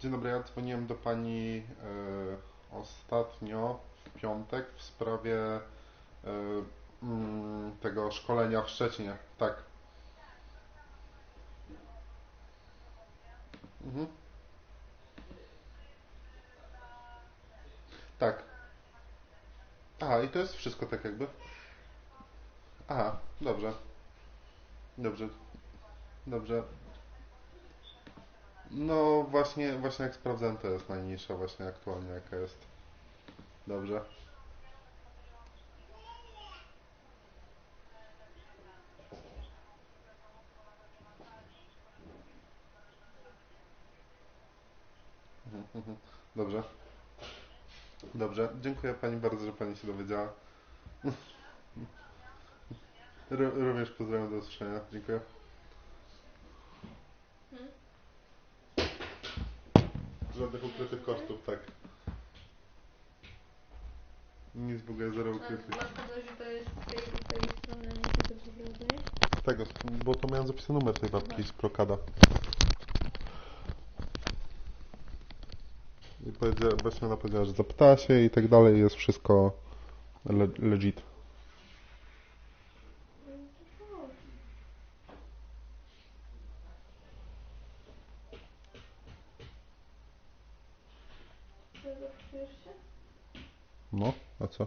Dzień dobry, ja dzwoniłem do Pani e, ostatnio w piątek w sprawie e, mm, tego szkolenia w Szczecinie. Tak. Mhm. Tak. Aha, i to jest wszystko tak jakby? Aha, dobrze. Dobrze. Dobrze. No właśnie, właśnie jak sprawdzałem, to jest najniższa właśnie aktualnie jaka jest. Dobrze. Dobrze. Dobrze. Dziękuję Pani bardzo, że Pani się dowiedziała. Ró- Również pozdrawiam do usłyszenia. Dziękuję. Żadnych ukrytych kosztów, tak. Nic w ogóle, zero ukrytych. Masz pewność, że to jest z tej, tej strony, nie tego co zrobiłeś? Z tego, bo to miałem zapisany numer tej babki z Prokada. I powiedziała, właśnie ona powiedziała, że zapytała się i tak dalej, jest wszystko le legit. A co?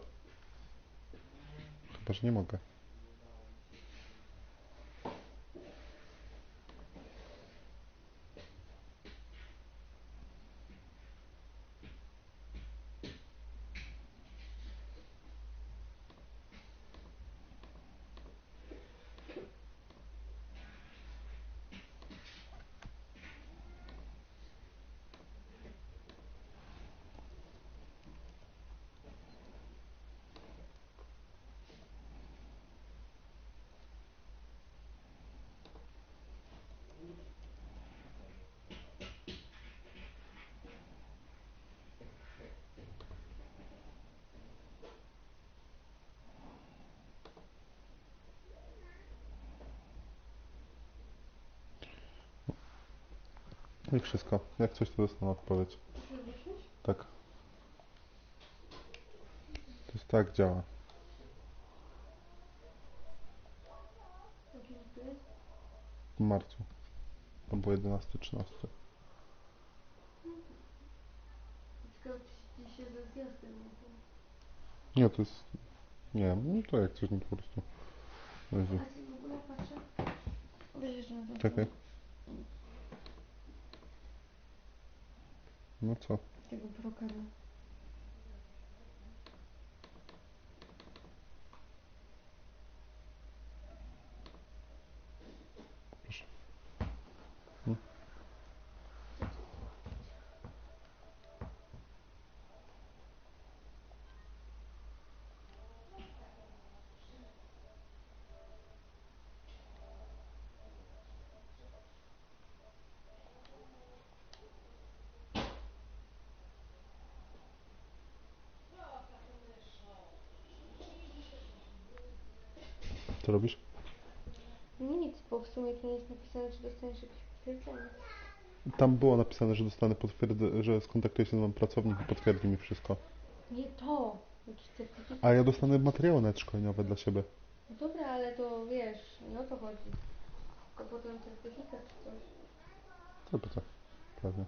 Chyba, że nie mogę. I wszystko. Jak coś, to dostanę odpowiedź. Tak. To jest tak działa. W marcu. To było 11, 13. Tylko ci się ze zjazdem nie było. Nie, to jest... Nie wiem, no to jak coś, no po prostu... Jezu. A ty w ogóle patrzę? Weź jeszcze na to. Czekaj. No co? Tego brokera. Co robisz? Nic, bo w sumie tu nie jest napisane, czy dostaniesz jakieś potwierdzenie. Tam było napisane, że dostanę potwierd- że skontaktuję się z moim pracownik i potwierdzi mi wszystko. Nie to! Jakiś certyfikat. A ja dostanę materiały nawet szkoleniowe dla siebie. No dobra, ale to wiesz, no to chodzi. To potem certyfikat czy coś. Co to tak? Prawie.